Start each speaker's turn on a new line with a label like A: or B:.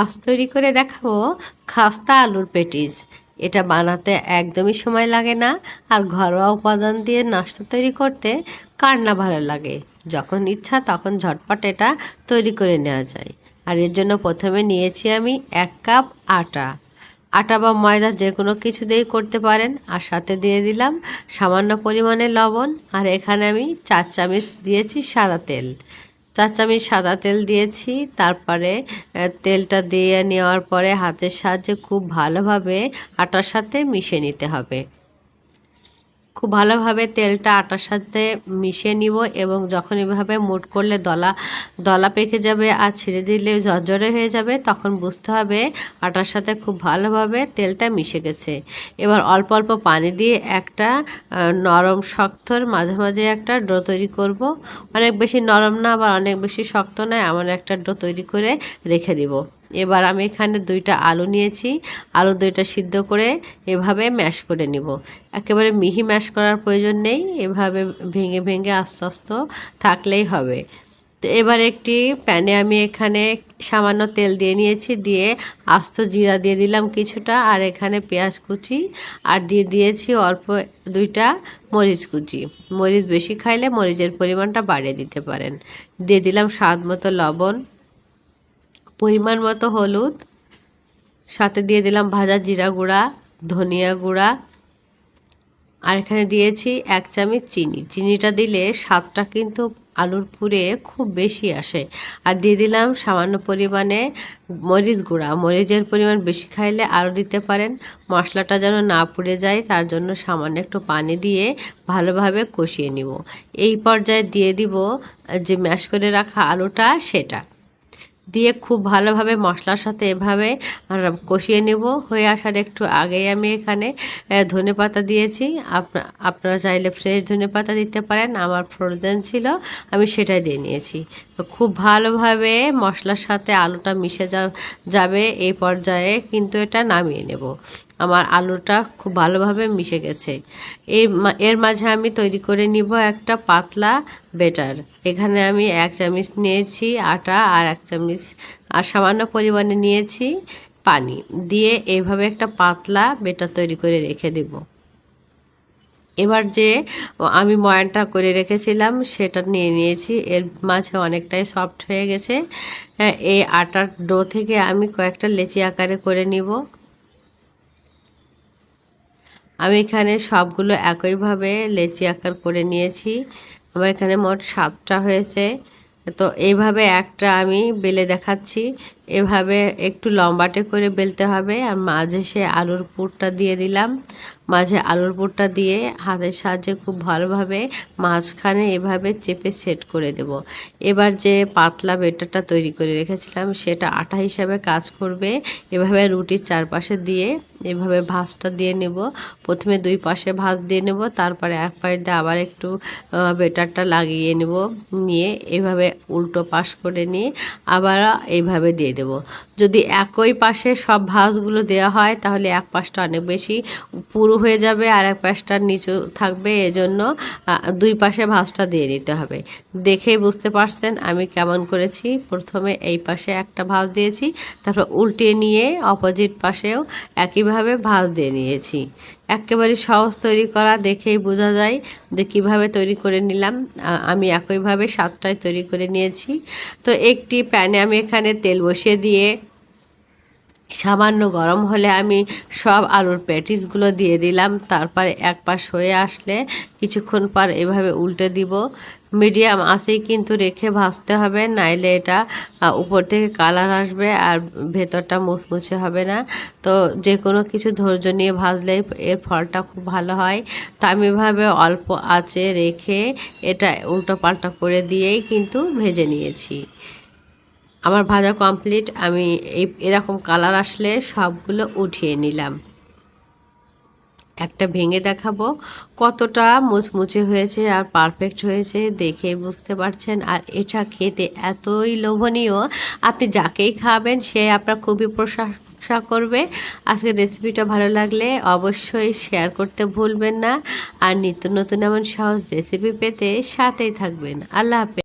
A: আজ তৈরি করে দেখাবো খাস্তা আলুর পেটিস এটা বানাতে একদমই সময় লাগে না, আর ঘরোয়া উপাদান দিয়ে নাস্তা তৈরি করতে কার না ভালো লাগে? যখন ইচ্ছা তখন ঝটপট এটা তৈরি করে নেওয়া যায়। আর এর জন্য প্রথমে নিয়েছি আমি এক কাপ আটা। আটা বা ময়দা যে কোনো কিছু দিয়েই করতে পারেন। আর সাথে দিয়ে দিলাম সামান্য পরিমাণে লবণ। আর এখানে আমি চার চামচ দিয়েছি সাদা তেল। চার চামচ সাদা তেল দিয়েছি, তারপরে তেলটা দিয়ে নেওয়ার পরে হাতের সাহায্যে খুব ভালোভাবে আটার সাথে মিশিয়ে নিতে হবে। খুব ভালোভাবে তেলটা আটার সাথে মিশিয়ে নিব এবং যখন এভাবে মুট করলে দলা দলা পেকে যাবে আর ছেড়ে দিলে ঝরঝরে হয়ে যাবে, তখন বুঝতে হবে আটার সাথে খুব ভালোভাবে তেলটা মিশে গেছে। এবার অল্প অল্প পানি দিয়ে একটা নরম শক্তর মাঝে মাঝে একটা ডো তৈরি করব। অনেক বেশি নরম না আবার অনেক বেশি শক্ত না, এমন একটা ডো তৈরি করে রেখে দিব। এবার আমি এখানে দুইটা আলু নিয়েছি। আলু দুইটা সিদ্ধ করে এভাবে ম্যাশ করে নিব। একেবারে মিহি ম্যাশ করার প্রয়োজন নেই। এভাবে ভেঙে ভেঙে আস্তে আস্তে থাকলেই হবে। তো এবার একটি প্যানে আমি এখানে সামান্য তেল দিয়ে নিয়েছি। দিয়ে আস্ত জিরা দিয়ে দিলাম কিছুটা আর এখানে পেঁয়াজ কুচি। আর দিয়ে দিয়েছি অল্প দুইটা মরিচ কুচি। মরিচ বেশি খাইলে মরিচের পরিমাণটা বাড়িয়ে দিতে পারেন। দিয়ে দিলাম স্বাদ মতো লবণ। পরিমাণ মতো হলুদ, সাথে দিয়ে দিলাম ভাজা জিরা গুঁড়া, ধনিয়া গুঁড়া, আর এখানে দিয়েছি এক চামচ চিনি। চিনিটা দিলে স্বাদটা কিন্তু আলুর পুরে খুব বেশি আসে। আর দিয়ে দিলাম সামান্য পরিমাণে মরিচ গুঁড়া। মরিচের পরিমাণ বেশি খাইলে আরও দিতে পারেন। মশলাটা যেন না পুড়ে যায়, তার জন্য সামান্য একটু পানি দিয়ে ভালোভাবে কষিয়ে নিব। এই পর্যায়ে দিয়ে দিব যে ম্যাশ করে রাখা আলুটা, সেটা। দিয়ে খুব ভালোভাবে মশলার সাথে এভাবে কষিয়ে নেব। হয়ে আসার একটু আগেই আমি এখানে ধনে পাতা দিয়েছি। আপনা- আপনারা চাইলে ফ্রেশ ধনে পাতা দিতে পারেন। আমার ফ্রোজেন ছিল, আমি সেটাই দিয়ে নিয়েছি। খুব ভালোভাবে মশলার সাথে আলুটা মিশে যাবে এই পর্যায়ে কিন্তু এটা নামিয়ে নেব। আমার আলুটা খুব ভালোভাবে মিশে গেছে। মা- এর মাঝে আমি তৈরি করে নিব একটা পাতলা বেটার। এখানে আমি এক চামচ নিয়েছি আটা আর এক চামচ আর সামান্য পরিমাণে নিয়েছি পানি। দিয়ে এইভাবে একটা পাতলা বেটার তৈরি করে রেখে দেব। এবার যে আমি ময়ানটা করে রেখেছিলাম সেটা নিয়ে নিয়েছি। এর মাঝে অনেকটাই সফট হয়ে গেছে। হ্যাঁ, এই আটার ডো থেকে আমি কয়েকটা লেচি আকারে করে নিব। আমি এখানে সবগুলো একইভাবে লেচি আকার করে নিয়েছি। আমার এখানে মোট সাতটা হয়েছে। তো এইভাবে একটা আমি বেলে দেখাচ্ছি। এভাবে একটু লম্বাটে করে বেলতে হবে। আর মাঝে সে আলুর পুরটা দিয়ে দিলাম। মাঝে আলুর পুরটা দিয়ে হাতের সাহায্যে খুব ভালোভাবে মাঝখানে এভাবে চেপে সেট করে দেব। এবার যে পাতলা বেটারটা তৈরি করে রেখেছিলাম, সেটা আটা হিসাবে কাজ করবে। এভাবে রুটির চারপাশে দিয়ে এভাবে ভাঁজটা দিয়ে নেব। প্রথমে দুই পাশে ভাঁজ দিয়ে নেব, তারপরে এক পাশ দিয়ে আবার একটু বেটারটা লাগিয়ে নেব। নিয়ে এভাবে উল্টো পাশ করে নিয়ে আবার এইভাবে দিয়ে দেব। যদি একই পাশে সব ভাঁজগুলো দেওয়া হয়, তাহলে এক পাশটা অনেক বেশি পুরু হয়ে যাবে আর এক পাশটা নিচু থাকবে। এজন্য দুই পাশে ভাঁজটা দিয়ে নিতে হবে। দেখেই বুঝতে পারছেন আমি কেমন করেছি? প্রথমে এই পাশে একটা ভাঁজ দিয়েছি, তারপর উল্টে নিয়ে অপোজিট পাশেও একইভাবে ভাঁজ দিয়ে নিয়েছি। একেবারে সহজ তৈরি করা দেখেই বোঝা যায় যে কীভাবে তৈরি করে নিলাম। আমি একইভাবে সাতটায় তৈরি করে নিয়েছি। তো একটি প্যানে আমি এখানে তেল বসিয়ে দিয়ে, সামান্য গরম হলে আমি সব আলুর প্যাটিসগুলো দিয়ে দিলাম। তারপরে এক পাশ হয়ে আসলে কিছুক্ষণ পর এভাবে উল্টে দিব। মিডিয়াম আঁচেই কিন্তু রেখে ভাজতে হবে, নাইলে এটা উপর থেকে কালার আসবে আর ভেতরটা মুচমুচে হবে না। তো যে কোনো কিছু ধৈর্য নিয়ে ভাজলে এর ফলটা খুব ভালো হয়। তা আমি এভাবে অল্প আঁচে রেখে এটা উল্টো পাল্টা করে দিয়েই কিন্তু ভেজে নিয়েছি। আমার ভাজা কমপ্লিট, আমি এই, এরকম কালার আসলে সবগুলো উঠিয়ে নিলাম। একটা ভেঙে দেখাবো। কতটা মুচমুচে হয়েছে আর পারফেক্ট হয়েছে দেখে বুঝতে পারছেন। আর এটা খেতে এতই লোভনীয়। আপনি যাকেই খাবেন, সে আপনার খুবই প্রশংসা করবে। আজকের রেসিপিটা ভালো লাগলে অবশ্যই শেয়ার করতে ভুলবেন না। আর নিত্য নতুন এমন সহজ রেসিপি পেতে সাথেই থাকবেন। আল্লাহ হাফেজ।